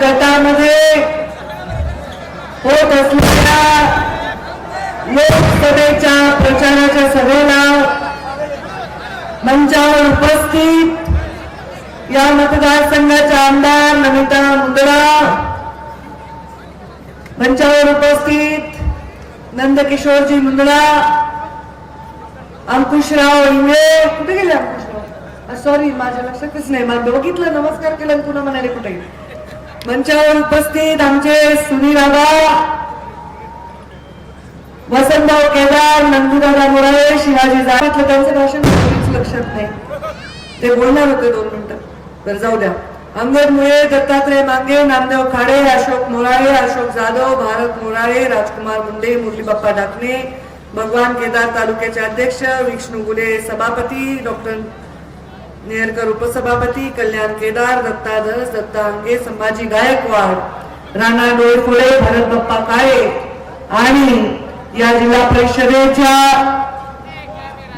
गटामध्ये होत असलेल्या लोकसभेच्या प्रचाराच्या सभेला मंचावर उपस्थित या मतदारसंघाच्या आमदार नमिता मुंदडा मंचावर उपस्थित नंदकिशोरजी मुंदडा अंकुशराव इंगळे. कुठे गेले अंकुशराव? सॉरी माझ्या लक्षातच नाही. मला बघितलं नमस्कार केला पुन्हा म्हणाले कुठे मंचावर उपस्थित आमचे सुनील बाबा वसंतभाऊ केदार नंदूदादा मोराळे शिवाजी जाटलं त्यांचं भाषण काहीच लक्षात नाही. ते बोलणार होते दोन मिनिटं. तर जाऊ द्या. अंगद मुळे दत्तात्रय मांगे नामदेव खाडे अशोक मोराळे अशोक जाधव भारत मोराळे राजकुमार मुंडे मुरलीबाप्पा डाकणे भगवान केदार तालुक्याचे अध्यक्ष विष्णू गुले सभापती डॉक्टर नेरकर उपसभापती कल्याण केदार दत्ता धस दत्ता अंगे संभाजी गायकवाड राणा डोळफुळे भरत बाप्पा काळे आणि या जिल्हा परिषदेच्या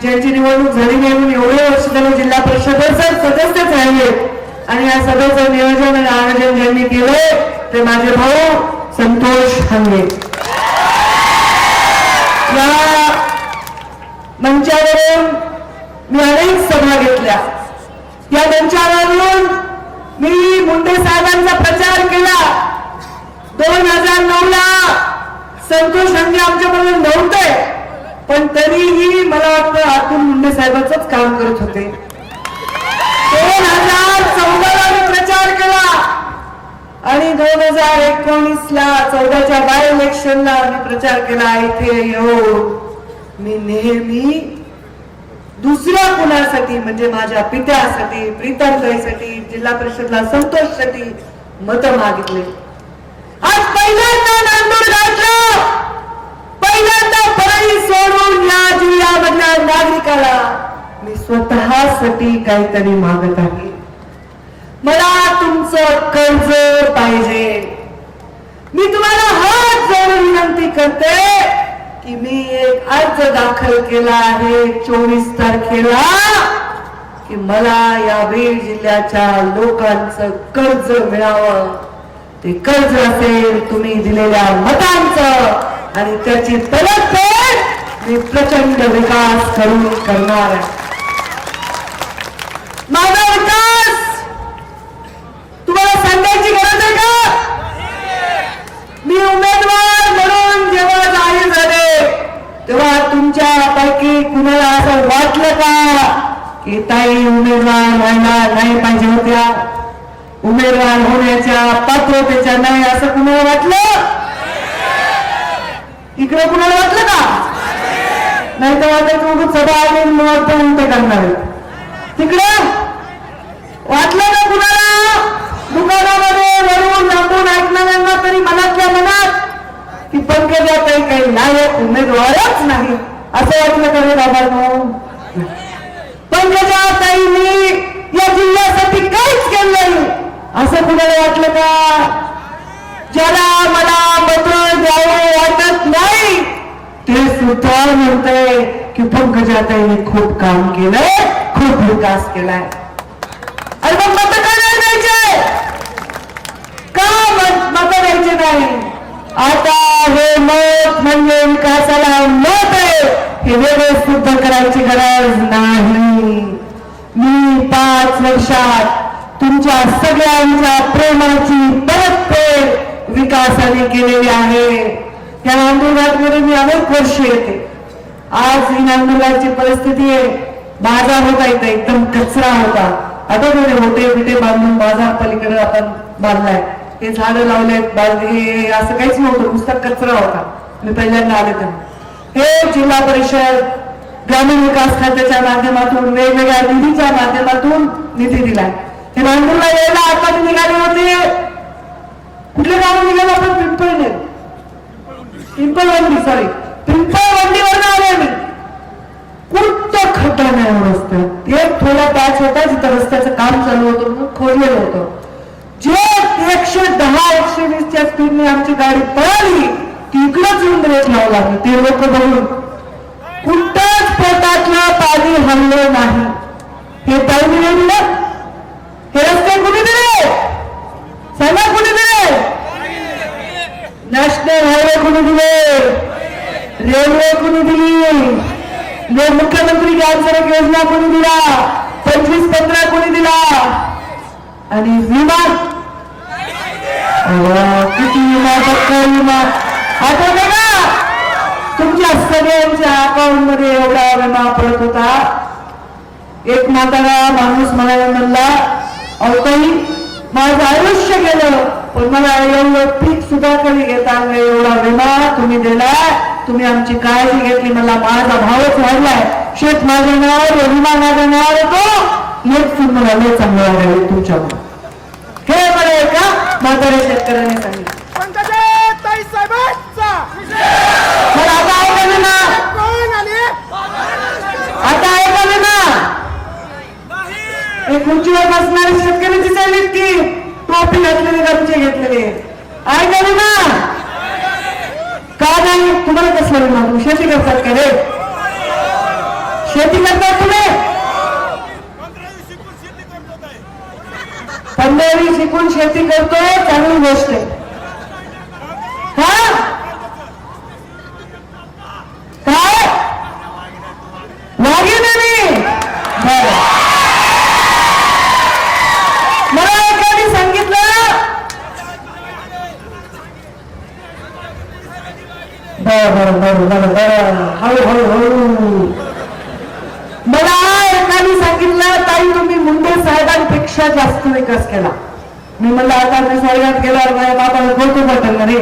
ज्यांची निवडणूक झाली नाही म्हणून एवढे वर्ष त्यांनी जिल्हा परिषदेचे सदस्यच आहेत आणि या सभेचं नियोजन आणि आयोजन ज्यांनी केले ते माझे भाऊ संतोष हंगे या मंचावरून मी अनेक सभा घेतल्या या मंचावरून मी मुंडे साहेबांचा प्रचार केला. दोन हजार नऊ ला संतोष हंगे आमच्याबरोबर नव्हते पण तरीही मला वाटतं अतुल मुंडे साहेबांच काम करत होते. दोन हजार चौदाला मी प्रचार केला आणि दोन हजार एकोणीस ला चौदाच्या बाय इलेक्शनला मी प्रचार केला. इथे येऊन मी नेहमी दुसऱ्या कुणासाठी म्हणजे माझ्या पित्यासाठी प्रीतमताईसाठी जिल्हा परिषदला संतोषसाठी मत मागितले. आज पहिल्यांदा नांदूर राज्य! पहिल्यांदा परळी सोडून या जिल्ह्यामधल्या नागरिकाला मी स्वतःसाठी काहीतरी मागत आहे. मला तुमचं कर्ज पाहिजे. मी तुम्हाला हात जोडून विनंती करते. की मी एक अर्ज दाखल केला आहे चोवीस तारखेला की मला या बीड जिल्ह्याच्या लोकांचं कर्ज मिळावं. ते कर्ज असेल तुम्ही दिलेल्या मतांचं आणि त्याची परतफेड मी प्रचंड विकास करून करणार आहे. माझा विकास तुम्हाला सांगा गरज आहे का मी उमेदवार म्हणून जेव्हा जाहीर झाले तेव्हा तुमच्या पैकी कुणाला असं वाटलं का की ताई उमेदवार व्हायला नाही पाहिजे होत्या? उमेदवार होण्याच्या पात्रतेच्या नाही असं कुणाला वाटलं? इकडे कुणाला वाटलं का? नाही तर वाटायचं सभा आली मग ते करणार तिकडे वाटलं ना कुणाला? दुकानामध्ये वरून लांबून ऐकणाऱ्यांना तरी मनातल्या मनात की पंकजाताई काही नायक उमेदवारच नाही. असं वाटलं का रे बाबांनो? पंकजाताईंनी या जिल्ह्यासाठी काहीच केलं नाही. असं कुणाला वाटलं का? ज्याला मला पत्र द्यावं वाटत नाही ते सुद्धा म्हणतंय की पंकजाताईने खूप काम केलंय खूप विकास केलाय. अरे मग मत काय द्यायचे का मत मत द्यायचे नाही आता हे मत म्हणजे विकासाला मत आहे. हे वेगळे सिद्ध करायची गरज नाही. मी पाच वर्षात तुमच्या सगळ्यांच्या प्रेमाची परतफेड विकासाने केलेली आहे. या आंदोलनामध्ये मी अनेक वर्ष येते. आज ही नांदुरबारची परिस्थिती आहे. बाजार होता इथं एकदम कचरा होता. आता थोडे होते बिटे बांधून बाजार पलीकडे आपण बांधलाय. हे झाडं लावलेत हे असं काहीच नव्हतं नुसता कचरा होता. मी पहिल्यांदा आले तर. हे जिल्हा परिषद ग्रामीण विकास खात्याच्या माध्यमातून वेगवेगळ्या निधीच्या माध्यमातून निधी दिलाय. हे नांदूरला यायला आता निघाले होते. कुठले गाव निघाले आपण पिंपळणे पिंपळवंडी सॉरी पिंपळवंडीवर आले मी. कुठं खड्डा नाही रस्त्यात? एक थोडा पॅच होता जिथं रस्त्याचं काम चालू होतं म्हणून खोदलेलं होतं. जे एकशे दहा एकशे वीसच्या स्पीडने आमची गाडी पळाली ती इकडंच येऊन ब्रेक लावला ते लोक बघून कुठंच पोटातलं पाणी हल्लं नाही. हे पाणी दिलं? हे रस्ते कुठे दिले सांगा कुठे दिले नॅशनल हायवे कुणी दिले रेल्वे कुणी दिली मुख्यमंत्री ग्रामसडक योजना कोणी दिला? पंचवीस पंधरा कोणी दिला? आणि विमा किती विमा पक्का तुमच्या सगळ्यांच्या अकाउंटमध्ये एवढा विमा पडत होता. एक म्हातारा माणूस म्हणाला म्हणला अहो माझं आयुष्य गेलं पण मला एवढं पीक सुद्धा कधी घेता एवढा विमा तुम्ही दिलाय तुम्ही आमची काळजी घेतली मला माझा भावच वाढलाय शेत माझ्या नावावर विमा माझ्या नावावर येतो हेच तुम्ही मला लय चांगलं तुमच्यावर म्हाताऱ्या शेतकऱ्याने सांगितलं. पण आता ऐकावे ना आता ऐकावे ना एक उंचीवर बसणारे शेतकरी दिसायलेत की टोपी घातलेले गमचे घेतलेले. ऐकावे ना का नाही तुम्हाला विमा तुम्ही शेती करतात का रे? शेती करतात तुम्ही? पंधरावी शिकून शेती करतो चांगली गोष्ट आहे. हा काय वागेन मी. मला एकाने सांगितलं. बर बर बर बर बरं. हळू हळू मला सांगितलं ताई तुम्ही मुंडे साहेबांपेक्षा जास्त विकास केला. मी म्हणलं आता मी स्वर्गात गेल्यावर माझ्या बाबाला बोलतो वाटेल ना रे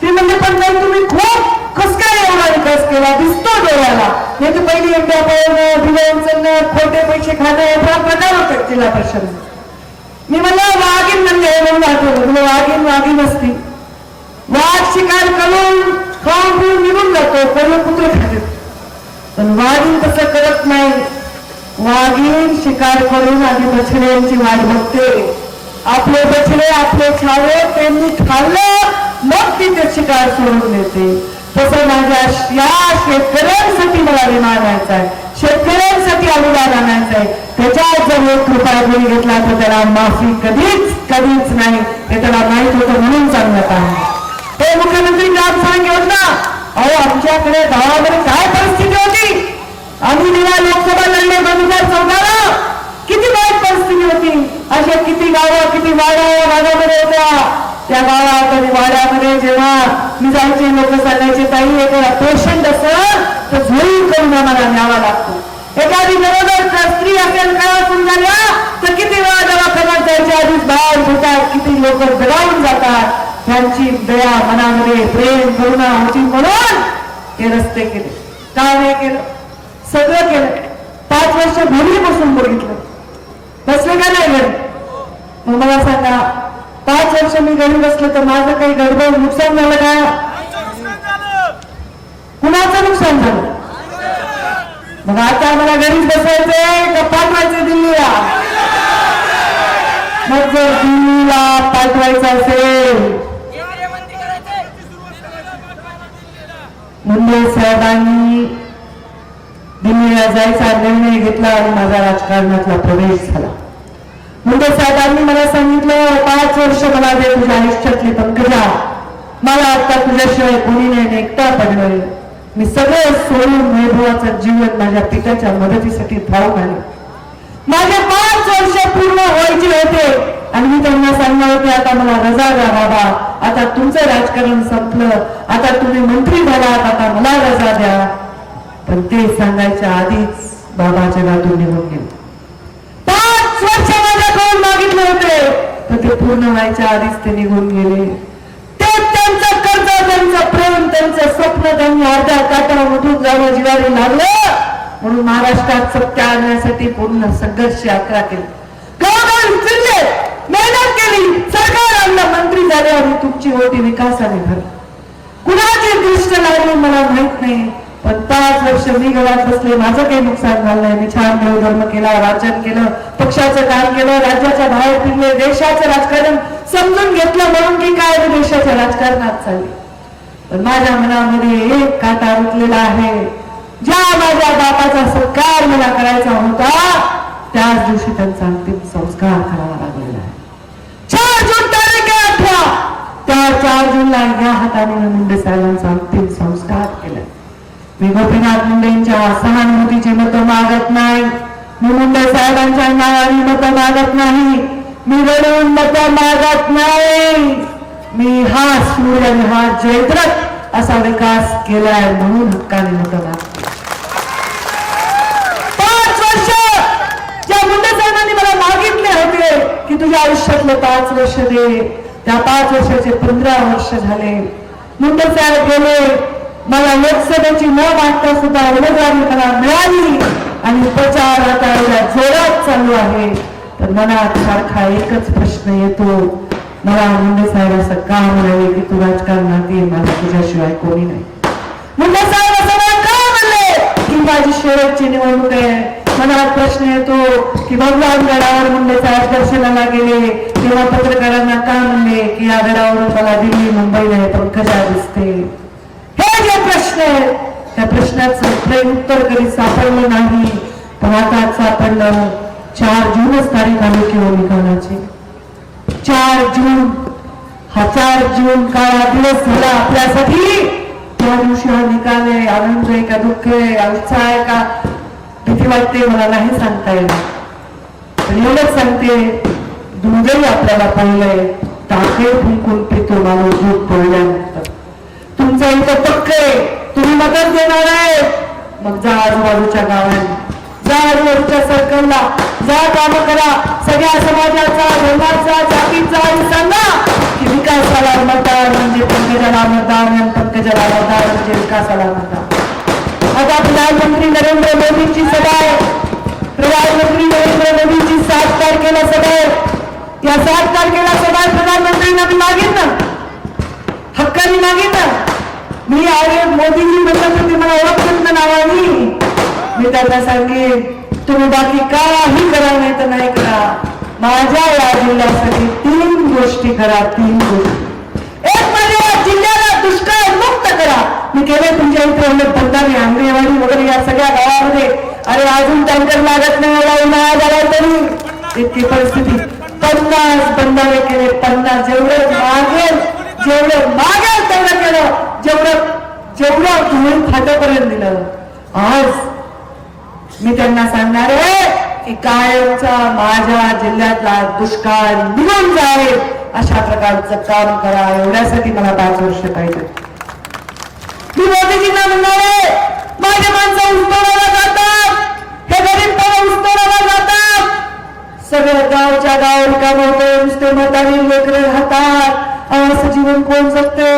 ती म्हणजे पण नाही तुम्ही खूप कस काय एवढा विकास केला? दिसतो डोळ्याला. नाही तर पहिली एकदा पळवणं बिलं उचलणं खोटे पैसे खाणं हे फार प्रकार होते जिल्हा परिषद मी म्हणलं वाघीन म्हणजे म्हणून आठवलं तुला वाघीन वाघीन असती. वाघ शिकार करून खाऊन पिऊन निघून जातो पहिले कुत्रे खाते. पण वाघीण तसं करत नाही. वाघीण शिकार करून आणि बछड्यांची वाट बघते. आपले बछडे आपले छावे त्यांनी खाल्लं मग ती ते शिकार सोडून देते. तसं माझ्या या शेतकऱ्यांसाठी मला विमान आणायचा आहे. शेतकऱ्यांसाठी अनुदान आणायचं आहे. त्याच्यात जर एक रुपया कोणी घेतला तर त्याला माफी कधीच कधीच नाही. हे त्याला माहीत होतं म्हणून सांगत आहे. हे मुख्यमंत्री ग्राम सडक योजना अहो आमच्याकडे गावामध्ये काय परिस्थिती होती? आम्ही दिला लोकसभा लढले दोन हजार चौदाला किती वाईट परिस्थिती होती. अशा किती गावं किती वाड्या भागामध्ये होत्या. त्या गावात आणि वाड्यामध्ये जेव्हा मी जायचे लोक सांगायचे ताई एखादा पेशंट असेल तर झोळी करून आम्हाला न्यावा लागतो. एखादी गरोदर स्त्री असेल काळातून झाल्या तर किती वेळा दवाखान्यात जायच्या आधीच बाहेर होतात किती लोक दगावून जातात. त्यांची दया मनामध्ये प्रेम करुणा होती म्हणून हे रस्ते केले. काय नाही केलं. सगळं केलं. पाच वर्ष घरी बसून बघितलं. बसले का नाही घरी? मग मला सांगा पाच वर्ष मी घरी बसले तर माझं काही गडबड नुकसान झालं का? कुणाचं नुकसान झालं? मग आता मला घरीच बसायचंय का पाठवायचं दिल्लीला? मग जर दिल्लीला पाठवायचं असेल मुंबई साहेबांनी दिल्लीला जायचा निर्णय घेतला आणि माझा राजकारणातला प्रवेश झाला. मुंबई साहेबांनी मला सांगितलं पाच वर्ष मला दे तुझ्या आयुष्यातली पंकजा मला आता तुझ्याशिवाय कोणी नाही एकटा पडलोय मी सगळं सोडून वैभवाचं जीवन माझ्या पित्याच्या मदतीसाठी धाव आले. माझे पाच वर्ष पूर्ण व्हायचे होते. आणि मी त्यांना सांगणार की आता मला रजा द्या बाबा. आता तुमचं राजकारण संपलं. आता तुम्ही मंत्री झालात आता मला रजा द्या. पण ते सांगायच्या आधीच बाबा जगातून निघून गेले. पाच वर्ष माझ्याकडून मागितले होते. तर ते पूर्ण व्हायच्या आधीच ते निघून गेले. ते त्यांचं कर्ज त्यांचं प्रेम त्यांचं स्वप्न त्यांनी अर्ध्या काटावर उठून जाणं जिवारी लागलं म्हणून महाराष्ट्रात सत्य आणण्यासाठी पूर्ण संघर्ष यात्रा केली. गावोगावी फिरले मेहनत केली सरकार आणलं मंत्री झाले आणि तुमची होती विकासाने भर कुणाची दृष्ट लागली मला माहीत नाही पण पाच वर्ष मी घरात बसले माझं काही नुकसान झालं नाही. मी छान देवधर्म केला राजन केलं पक्षाचं काम केलं राज्याच्या बाहेर फिरले देशाचं राजकारण समजून घेतलं म्हणून की काय मी देशाच्या राजकारणात चालले. पण माझ्या मनामध्ये एक काटा रुतलेला आहे. ज्या माझ्या बापाचा सत्कार मला करायचा होता त्याच दिवशी त्यांचा अंतिम संस्कार करावा लागला आहे चार जून तारीख आहे चार जूनला या हाताने मी मुंडे साहेबांचा अंतिम संस्कार केला. मी गोपीनाथ मुंडेंच्या सहानुभूतीचे मत मागत नाही. मी मुंडे साहेबांच्या नावाने मत मागत नाही. मी रडून मत मागत नाही. मी हा सूर्य आणि हा जयद्रथ असा विकास केलाय म्हणून हक्काने मत मागत. ज्या मुंडे साहेबांनी मला मागितले होते की तुझ्या आयुष्यातलं पाच वर्ष दे. त्या पाच वर्षाचे पंधरा वर्ष झाले. मुंबई साहेब गेले. मला लोकसभेची न वाटता सुद्धा उमेदवारी मला मिळाली. आणि प्रचार आता एवढ्या जोरात चालू आहे. तर मनात सारखा एकच प्रश्न येतो. मला मुंडे साहेब असं का म्हणाले की तू राजकारणात ये मला तुझ्याशिवाय कोणी नाही. मुंडे साहेब असं मला का म्हणले की माझी शेवटची निवडणूक आहे? मनात प्रश्न येतो की भगवान गडावर मुंडे आज दर्शनाला गेले किंवा पत्रकारांना का म्हणले की या गडावरून मला दिल्ली मुंबईला येतो कशा दिसते? हे जे प्रश्न आहे त्या प्रश्नाचं प्रेम उत्तर कधी सापडलं नाही पण आता सापडलं. चार जूनच तारीख आली किंवा निकालाची चार जून हा चार जून काळा दिवस झाला आपल्यासाठी. त्या दिवशी हा निकाल आहे आनंद आहे का दुःख आहे उत्साह आहे का? भीती वाटते मला नाही सांगता येईल पण एवढंच सांगते दुर्दैव आपल्याला पाहिलंय टाके फुंकून पितो माणूस दूध पडल्यानंतर. तुमचं इथं पक्क आहे. तुम्ही मदत देणार आहे. मग जा आजूबाजूच्या गावांना. जा आजूबाजूच्या सरकारला जा काम करा सगळ्या समाजाचा धर्माचा जातीचा आणि सांगा की विकासाला मतदार म्हणजे पंकजाला मतदान आणि पंकजाला मतदार म्हणजे विकासाला मतदान. आता प्रधानमंत्री नरेंद्र मोदींची सभा आहे. प्रधानमंत्री नरेंद्र मोदींची सात तारखेला सभा आहे. या सात तारखेला सभा आहे, प्रधानमंत्रींना मी मागेन ना हक्काने मागेन ना मी अरे मोदीजी म्हणलं तर ते मला ओळखत ना नावानी. मी त्यांना सांगेन तुम्ही बाकी काही करा नाही तर नाही करा. माझ्या या जिल्ह्यासाठी तीन गोष्टी करा तीन गोष्टी. एक म्हणजे जिल्ह्याला दुष्काळ मुक्त करा. मी केलं तुमच्या इथे एवढे बंधारे वगैरे या सगळ्या गावामध्ये. अरे अजून टँकर लागत नाही उन्हाळा झाला तरी. इतकी परिस्थिती. पन्नास बंधारे केले पन्नास. जेवढे मागेल जेवढे मागेल तेवढं केलं. जेवढं जेवढं धुळून फाट्यापर्यंत दिलं. आज मी त्यांना सांगणार आहे की कायमचा माझ्या जिल्ह्यातला दुष्काळ निघून जाईल. अशा प्रकारचं काम करा. एवढ्यासाठी मला पाच वर्ष पाहिजे मी मोदीजींना म्हणणार आहे माझे माणसं उस्तोडाला जातात. हे गरीब पोरं उस्तोडाला जातात. सगळं गावच्या गाव रिकाम होते नुसते मताने लेकरं राहतात. अहो, असं जीवन कोण जगते?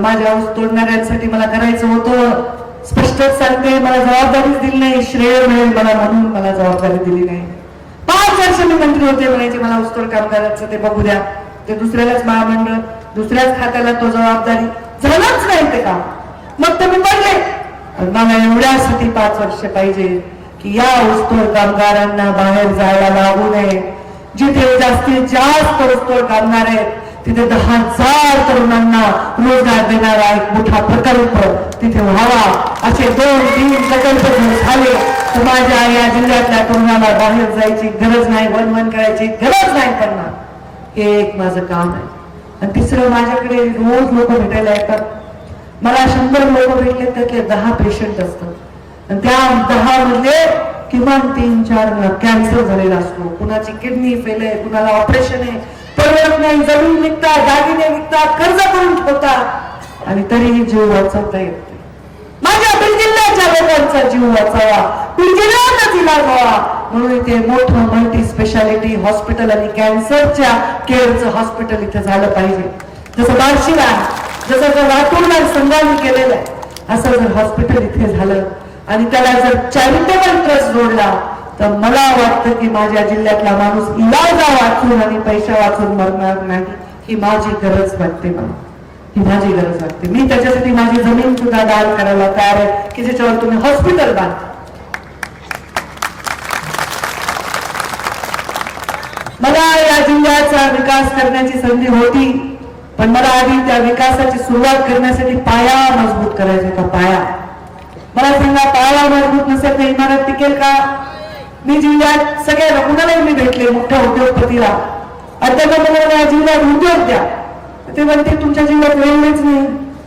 माझ्या ऊस तोडणाऱ्यांसाठी मला करायचं होतं. स्पष्टच सांगते मला जबाबदारीच दिली नाही. श्रेय मिळेल मला म्हणून मला जबाबदारी दिली नाही. पाच वर्ष मी मंत्री होते म्हणायचे मला ऊसतोड कामगारांचं ते बघू द्या. ते दुसऱ्यालाच महामंडळ दुसऱ्याच खात्याला तो जबाबदारी. झालंच नाही ते काम. मग तुम्ही म्हणले मला एवढ्यासाठी पाच वर्ष पाहिजे की या ऊसतोड कामगारांना बाहेर जायला लागू नये. जिथे जास्तीत जास्त ऊसतोड कामगार आहेत तिथे दहा हजार तरुणांना रोजगार देणारा एक मोठा प्रकल्प तिथे व्हावा. असे दोन तीन प्रकल्प झाले तर माझ्या या जिल्ह्यातल्या तरुणाला बाहेर जायची गरज नाही वन वन करायची गरज नाही त्यांना. हे एक माझं काम आहे. आणि तिसरं माझ्याकडे रोज लोक भेटायला येतात. मला शंभर लोक भेटले त्यातले दहा पेशंट असतात. आणि त्या दहा मधले किमान तीन चार कॅन्सर झालेला असतो. कुणाची किडनी फेल आहे कुणाला ऑपरेशन आहे परवडत नाही जमीन विकतात दागिने विकतात कर्ज करून ठेवतात. आणि तरीही जीव वाचवता येत नाही. माझ्या बीड जिल्ह्याच्या लोकांचा जीव वाचावा. बीड जिल्ह्यातच तिला व्हावा म्हणून इथे मोठं मल्टी स्पेशालिटी हॉस्पिटल आणि कॅन्सरच्या केअरचं हॉस्पिटल इथे झालं पाहिजे. जसं बार्शीला आहे जसं जर लातूरला संघाने केलेलं आहे असं जर हॉस्पिटल इथे झालं आणि त्याला जर चॅरिटेबल ट्रस्ट जोडला तर मला वाटतं की माझ्या जिल्ह्यातला माणूस इलाजा वाचून आणि पैसा वाचून मरणार नाही ही माझी गरज वाटते मला. ही माझी गरज वाटते. मी त्याच्यासाठी माझी जमीन सुद्धा दान करायला तयार आहे की ज्याच्यावर तुम्ही हॉस्पिटल बांधता मला या जिल्ह्याचा विकास करण्याची संधी होती पण मला आधी त्या विकासाची सुरुवात करण्यासाठी पाया मजबूत करायचा होता पाया. मला सांगा पाया मजबूत नसेल तर इमारत टिकेल का? मी जिल्ह्यात सगळ्या कुणालाही मी भेटले मोठ्या उद्योगपतीला. अत्यंत मला या जिल्ह्यात उद्योग द्या. ते म्हणते तुमच्या जिल्ह्यात रेल्वेच नाही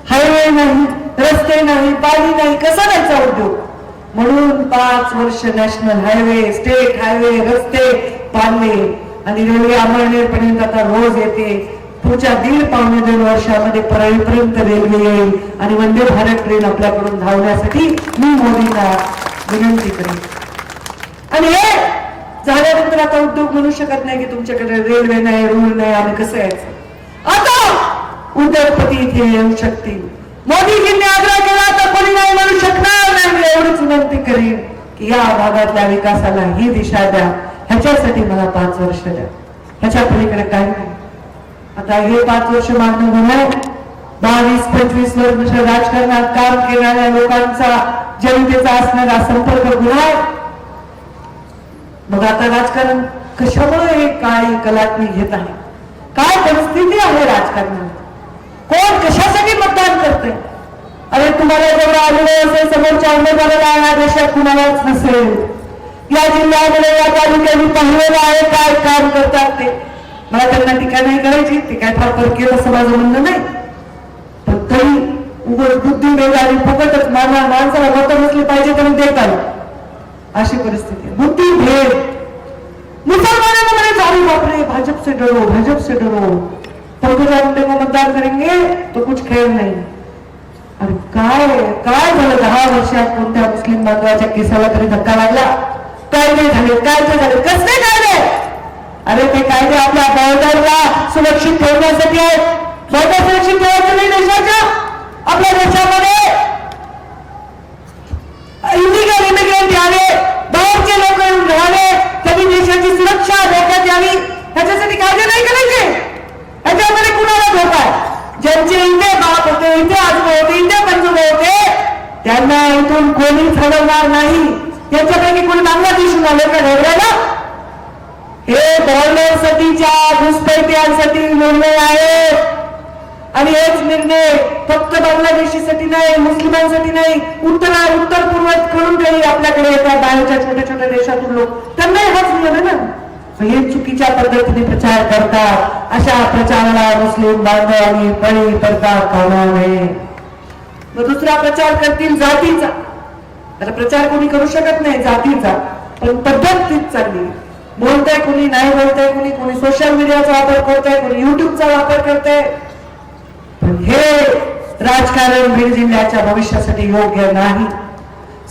हायवे नाही रस्ते नाही पाणी नाही कसा द्यायचा उद्योग? म्हणून पाच वर्ष नॅशनल हायवे स्टेट हायवे रस्ते बांधले आणि रेल्वे अमळनेरपर्यंत आता रोज येते. पुढच्या दीड पावणे दोन वर्षामध्ये परळीपर्यंत रेल्वे येईल आणि वंदे भारत ट्रेन आपल्याकडून धावण्यासाठी मी मोदींना विनंती करेन. आणि हे झाल्यानंतर आता उद्योग म्हणू शकत नाही की तुमच्याकडे रेल्वे नाही रूळ नाही आणि कसं यायचं आता उद्योगपती इथे येऊ शकतील. मोदीजींनी आग्रह केला तर कोणी नाही म्हणू शकणार. नाही एवढीच विनंती करेन की या भागातल्या विकासाला ही दिशा द्या. ह्याच्यासाठी मला पाच वर्ष द्या. ह्याच्या पलीकडे काय नाही. आता हे पाच वर्ष मागणं होणार. बावीस पंचवीस वर्ष राजकारणात काम केणाऱ्या लोकांचा जनतेचा असणारा संपर्क गुन्हा मग आता राजकारण कशामुळे हे काळी कलाटणी घेत आहे? काय परिस्थिती आहे राजकारणात? कोण कशासाठी मतदान करते अरे तुम्हाला जेवढा अनुभव असेल समोरच्या उमेदवाराला या देशात कुणालाच नसेल. या जिल्ह्यामध्ये या तालुक्याने पाहिलेलं आहे काय काम करतात ते. मला त्यांना टीका नाही करायची. ते काय फार परकीय असं माझं म्हणणं नाही. पण तरी उघड बुद्धी वेळ आणि फुकटच माना माणसाला मत नसली पाहिजे तर देतात अशी परिस्थिती बुद्धी भेद मुसलमानों ने चालू बापरे भाजप से डरो भाजप से डरो. पंकजा मुंडे को मतदान करेंगे तो कुछ खेळ नाही. अरे काय काय झालं? दहा वर्षात कोणत्या मुस्लिम बांधवाच्या केसाला तरी धक्का लागला? कायदे झाले कायदे झाले कसले कायदे? अरे ते कायदे आपल्या बॉर्डरला सुरक्षित ठेवण्यासाठी आहेत. बॉर्डर सुरक्षित ठेवायचं नाही देशाच्या आपल्या देशामध्ये. इलिगल इमिग्रंट यावे बाहेरचे लोक येऊन राहावे त्यांनी देशाची सुरक्षा धोक्यात यावी. ह्याच्यासाठी कायदे नाही करायचे. ह्याच्यामध्ये कुणाला धोका आहे? ज्यांचे इथे बाप होते इथे आजोबा होते इथे पंजोबा होते त्यांना इथून कोणी ठरवणार नाही. यांच्यापैकी कोणी बांगलादेशून आले का घाबरायला? हे बॉर्डरसाठीच्या घुसपैठ्यांसाठी निर्णय आहे. आणि हेच निर्णय फक्त बांगलादेशीसाठी नाही मुस्लिमांसाठी नाही उत्तर उत्तर पूर्वेकडून काही आपल्याकडे येतात बाहेरच्या छोट्या छोट्या देशातून लोक. त्यांनाही हाच नियम ना? हे चुकीच्या पद्धतीने प्रचार करतात. अशा प्रचाराला मुस्लिम बांधवांनी बळी पडता कामा नये. मग दुसरा प्रचार करतील जातीचा. आता प्रचार कोणी करू शकत नाही जातीचा पण पद्धत तीच चालली बोलताय कोणी नाही बोलताय कोणी कोणी सोशल मीडियाचा वापर करताय कोणी युट्यूबचा वापर करताय. पण हे राजकारण बीड जिल्ह्याच्या भविष्यासाठी योग्य नाही.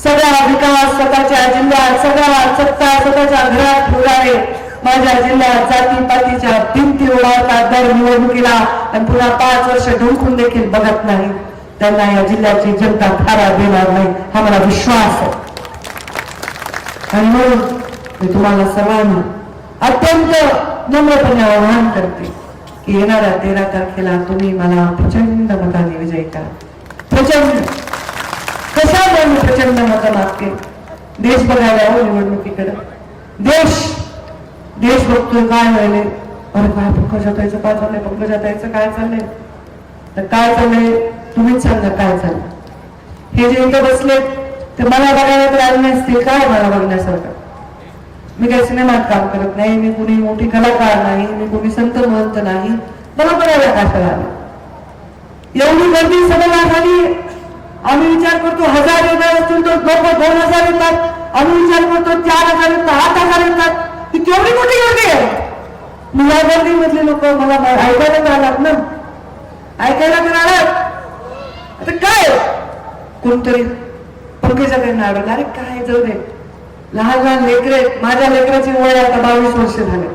सगळा विकास स्वतःच्या जिल्ह्यात सगळा सत्ता स्वतःच्या घरात ठेवणारे माझ्या जिल्ह्यात जातीपातीच्या भिंती उडावतात दर निवडणुकीला. आणि पुन्हा पाच वर्ष ढुंकून देखील बघत नाही. त्यांना या जिल्ह्याची जनता थारा देणार नाही हा मला विश्वास आहे. आणि म्हणून मी तुम्हाला सर्वांना अत्यंत नम्रपणे आवाहन करते की येणाऱ्या तेरा तारखेला तुम्ही मला प्रचंड मताने विजयी करा. प्रचंड. कशामुळे मी प्रचंड मत मागते देश बघायला हो निवडणुकीकडे? देश! देश बघतोय काय व्हायले अरे काय पंकजाताईचं काय चाललंय? पंकजाताईचं काय चाललंय? तर काय चाललंय? तुम्हीच सांगा काय झालं हे जे इथं बसले ते मला बघायला तर आले नसतील. काय मला बघण्यासारखं? मी काही सिनेमात काम करत नाही मी कुणी मोठी कलाकार नाही मी कुणी संत महंत नाही. मला बघायला कशाला आलं? एवढी गर्दी सभेला झाली आम्ही विचार करतो हजार येणार असतील तर दोन दोन हजार येतात. आम्ही विचार करतो चार हजार येतात आठ हजार येतात. ती केवढी मोठी गर्दी आहे? मुला गर्दीमधले लोक मला ऐकायला तर आलात ना? ऐकायला तर काय? कोणतरी पंकजाकडे आढळलं अरे काय जाऊ दे. लहान लहान लेकरे माझ्या लेकराची वय आता बावीस वर्ष झाले.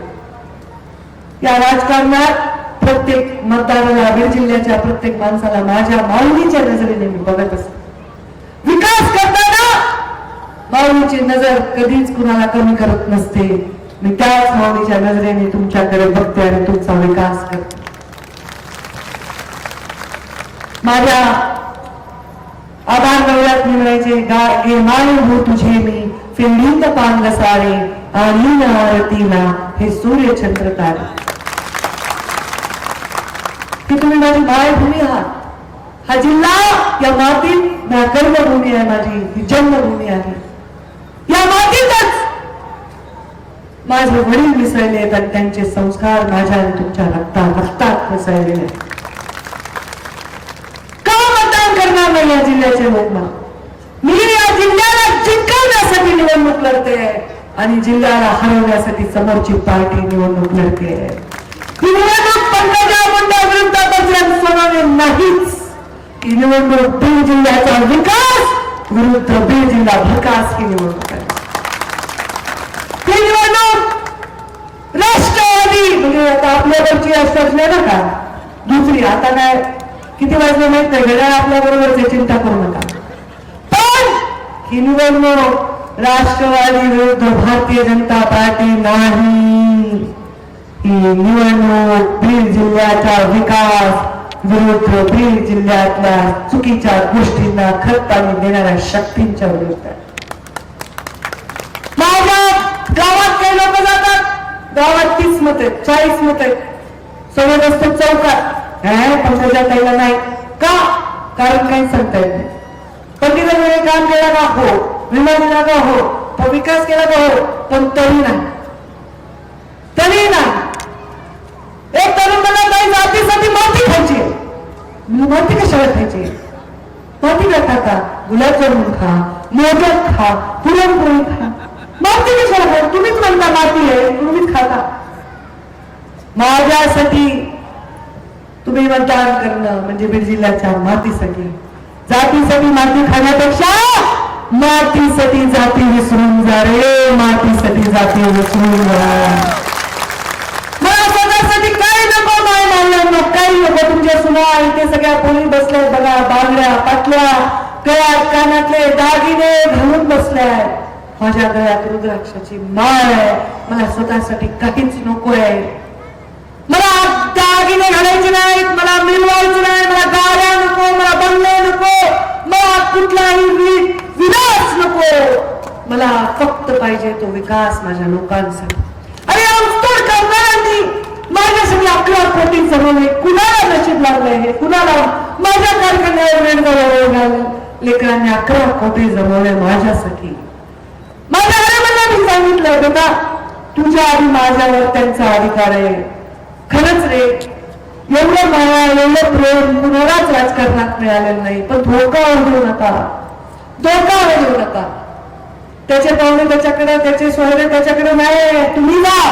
या राजकारणात प्रत्येक मतदाराला बीड जिल्ह्याच्या प्रत्येक माणसाला माझ्या माऊलीच्या नजरेने मी बघत असत. विकास करताना माऊलीची नजर कधीच कुणाला कमी करत नसते. मी त्याच माऊलीच्या नजरेने तुमच्याकडे बघते आणि तुमचा विकास करते. माझ्या आभार नवऱ्यात मिळवायचे गे माय हो तुझे मी फिरलीत पांग सारे आणि न आरतीला हे सूर्य चंद्र तारे. की तुम्ही माझी मायभूमी आहात. हा जिल्हा या मातीत ना कर्मभूमी आहे माझी ही जन्मभूमी आहे. या मातीतच माझे वडील मिसळले आहेत आणि त्यांचे संस्कार माझ्या आणि तुमच्या रक्तात रक्तात मिसळलेले आहेत. या जिल्ह्याच्या लोक मी या जिल्ह्याला जिंकवण्यासाठी निवडणूक लढते आणि जिल्ह्याला हरवण्यासाठी समोरची पार्टी निवडणूक लढते. ही निवडणूक पंकजा मुंडा विरुद्ध बजरंग सोनवणे नाहीच. ही निवडणूक बीड जिल्ह्याचा विकास विरुद्ध बीड जिल्हा विकास ही निवडणूक आहे. ही निवडणूक राष्ट्रवादी म्हणजे आता आपल्याकडची असल्या ना का? दुसरी आता काय किती वाजले माहीत नाही. घड्याळ आपल्या बरोबर चिंता करू नका. पण ही निवडणूक राष्ट्रवादी विरुद्ध भारतीय जनता पार्टी नाही. ही निवडणूक बीड जिल्ह्याचा विकास विरुद्ध बीड जिल्ह्यातल्या चुकीच्या गोष्टींना खतपाणी देणाऱ्या शक्तींच्या विरुद्ध. गावात काही लोक जातात. गावात तीस मत आहेत चाळीस मत आहेत. समोर असतो चौकात. का कारण काही सांगता काम का हो विमा का हो पण विकास केला का हो पण तरी नाही तरी नाही एक तरुण मला काही जातीसाठी माती खायची माती कशाला खायची माती काय खाता गुलाबजामुन खा, मोदक खा पुरणपोळी खा। माती कशाला खा तुम्हीच म्हणता माती आहे तुम्हीच खाता। माझ्यासाठी तुम्ही मतदान करणं म्हणजे बीड जिल्ह्याच्या मातीसाठी. जातीसाठी माती खाण्यापेक्षा मातीसाठी जाती विसरून जा रे मातीसाठी जाती विसरून जा. मला स्वतःसाठी काही नको माय मानलं काही नको. तुमच्या सुना इथे सगळ्या पोळी बसल्या बघा बांगड्या पाटल्या गळ्यात कानातले दागिने घालून बसल्या माझ्या गळ्यात रुद्राक्षाची माळ आहे. मला स्वतःसाठी काहीच नको आहे मला दागिने घालायचे नाहीत मला मिळवायचे नाही मला गाड्या नको मला बंगले नको मला कुठलाही वि- विलास नको. मला फक्त पाहिजे तो विकास माझ्या लोकांसाठी. अरे अवतोड कामगारांनी माझ्यासाठी आपल्या कोटी जमवले कुणाला नशीब लागलंय हे? कुणाला? माझ्या कारखान्यावर वेळ लेकरांनी अकरा कोटी जमवले माझ्यासाठी. माझ्या आई मी सांगितलं बेटा तुझ्या आधी माझ्यावर त्यांचा अधिकार आहे. खरंच रे एवढं माया एवढं प्रेम कुणालाच राजकारणात मिळालेलं नाही. पण धोका ओढू नका. धोका ओढू नका. त्याचे पाहुणे त्याच्याकडे त्याचे सोहरे त्याच्याकडे नाही. तुम्ही जा.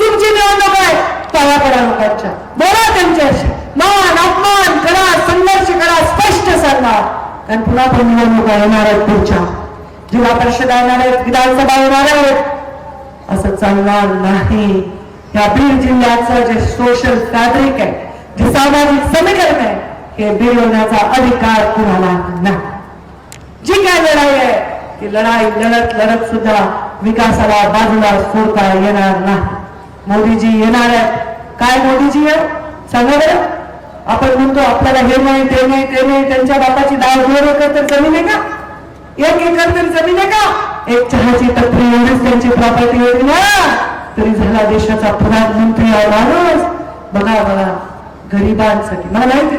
तुमची निवडणूक आहे. पाया पडा लोकांच्या. बोला त्यांच्याशी. मान अपमान करा संघर्ष करा स्पष्ट सांगा. कारण पुन्हा पण निवडणुका येणार आहेत पुढच्या. जिल्हा परिषदा येणार आहेत विधानसभा येणार आहेत. असं चालणार नाही. या बीड जिल्ह्याचं जे सोशल फॅब्रिक आहे जे सामाजिक समीकरण आहे. हे बिघडवण्याचा अधिकार कुणाला नाही. जी काय लढाई आहे ती लढाई लढत लढत सुद्धा विकासाला बाजूला सोडता येणार नाही. मोदीजी येणार आहेत. काय मोदीजी आहे? सांगा बरं. आपण म्हणतो आपल्याला हे नाही ते नाही ते नाही त्यांच्या बापाची डाळ दोन एकर तर जमीन आहे का? एक एकर तर जमीन आहे का? एक चहाची टपरी एवढीच त्यांची प्रॉपर्टी होती ना. तरी झाला देशाचा प्रधानमंत्री आहे माणूस. बघा बघा. गरिबांसाठी. मला माहिती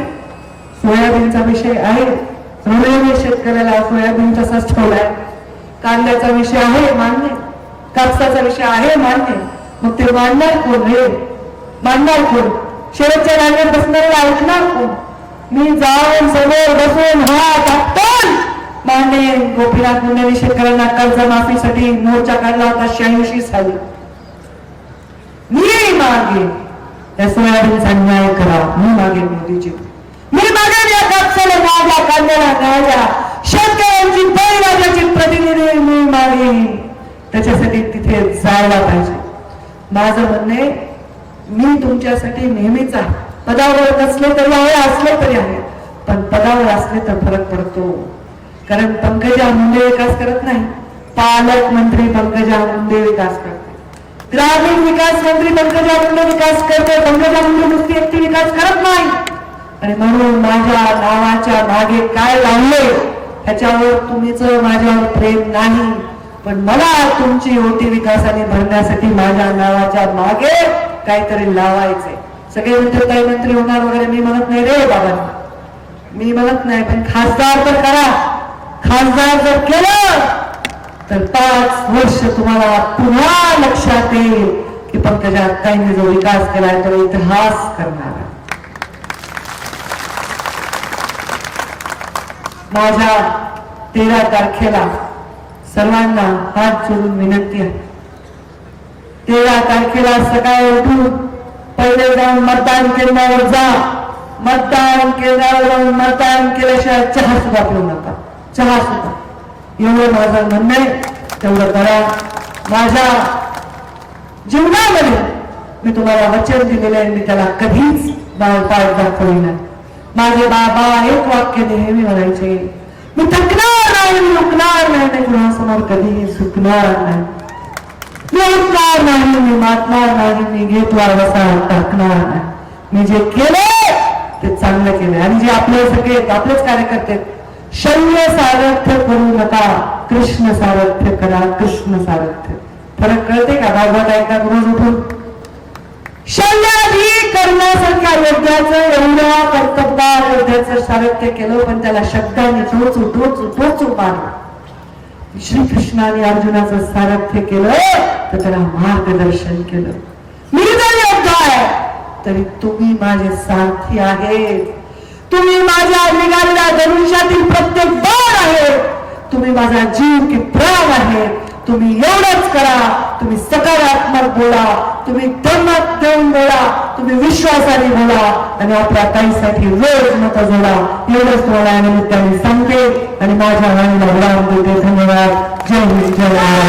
सोयाबीनचा विषय आहे. ऋणही शेतकऱ्याला सोयाबीन तसाच ठेवलाय. कांद्याचा विषय आहे मान्य. कापसाचा विषय आहे मान्य. मग ते मांडणार कोण रे मांडणार कोण? शेवटच्या रांगेत बसणाऱ्याला ऐकणार कोण? मी जाऊन समोर बसून हात आपटून मांडे. गोपीनाथ मुंडेने शेतकऱ्यांना कर्जमाफीसाठी मोर्चा काढला होता शहाऐंशी साली. मी मागे. त्या सोयाबीनचा न्याय करा. मी मागेन मोदीजी. मी मागेन या कापसाला माझ्या कांद्याला न्याया शेतकऱ्यांची बळीराजाची प्रतिनिधी मी मागेन त्याच्यासाठी तिथे जायला पाहिजे. माझं म्हणणे मी तुमच्यासाठी नेहमीच आहे. पदावर नसले तरी आहे असले तरी आहे. पण पदावर असले तर फरक पडतो. कारण पंकजा मुंडे विकास करत नाही. पालकमंत्री पंकजा मुंडे विकास करत ग्रामीण विकास मंत्री पंकजा मुंडे विकास करते पंकजा मुंडे नुसती एकटी विकास करत नाही. आणि म्हणून माझ्या नावाच्या मागे काय लावले ह्याच्यावर तुम्हीच माझ्यावर प्रेम नाही. पण मला तुमची ओटी विकासाने भरण्यासाठी माझ्या नावाच्या मागे काहीतरी लावायचे सगळे म्हणते काही मंत्री होणार वगैरे मी म्हणत नाही रे बाबा. मी म्हणत नाही पण खासदार तर करा. खासदार जर केलं तर पाच वर्ष तुम्हाला पुन्हा लक्षात येईल की पंकजा ताईंनी जो विकास केलाय तो इतिहास करणार माझ्या तेरा तारखेला सर्वांना हात जोडून विनंती आहे. तेरा तारखेला सकाळी उठून पहिले जाऊन मतदान केंद्रावर जा. मतदान केंद्रावर जाऊन मतदान केल्याशिवाय चहा सुद्धा पिऊ नका. चहा सुद्धा. एवढं माझं म्हणणं आहे तेवढं करा. माझ्या जीवनामध्ये मी तुम्हाला वचन दिलेलं आहे मी त्याला कधीच बाळपाळ दाखवणार माझे बाबा एक वाक्य नेहमी म्हणायचे मी थकणार नाही मी उकणार नाही मी कुणासमोर कधीही सुकणार नाही. मी उठणार नाही मी मातणार नाही मी घेत वारसा टाकणार नाही. मी जे केलं ते चांगलं केलं आणि जे आपले सगळे आपलेच कार्यकर्ते शौर्य सारथ्य करू नका. कृष्ण सारथ्य करा कृष्ण सारथ्य. फरक कळते का? भागवत ऐका रोज उठून? शल्याधी करण्यासारख्या योद्ध्याचं एवढ्या कर्तव्या योद्ध्याचं सारथ्य केलं पण त्याला शब्दाने टोचू टोचू टोचू मारलं. श्रीकृष्णाने अर्जुनाचं सारथ्य केलं तर त्याला मार्गदर्शन केलं. मी जर योद्धा आहे. तरी तुम्ही माझे सारथी आहेत. तुम्ही माझ्या निघालेल्या धनुष्यातील प्रत्येक बाण आहे. तुम्ही माझा जीव की प्राण आहे. तुम्ही एवढंच करा. तुम्ही सकारात्मक बोला. तुम्ही धर्मात देऊन बोला. तुम्ही विश्वासाने बोला. आणि आपल्या ताईसाठी रोज मत जोडा. एवढंच तुम्हाला या निमित्ताने सांगते. आणि माझ्या वाणीला विराम देते. धन्यवाद. जय हिंद जय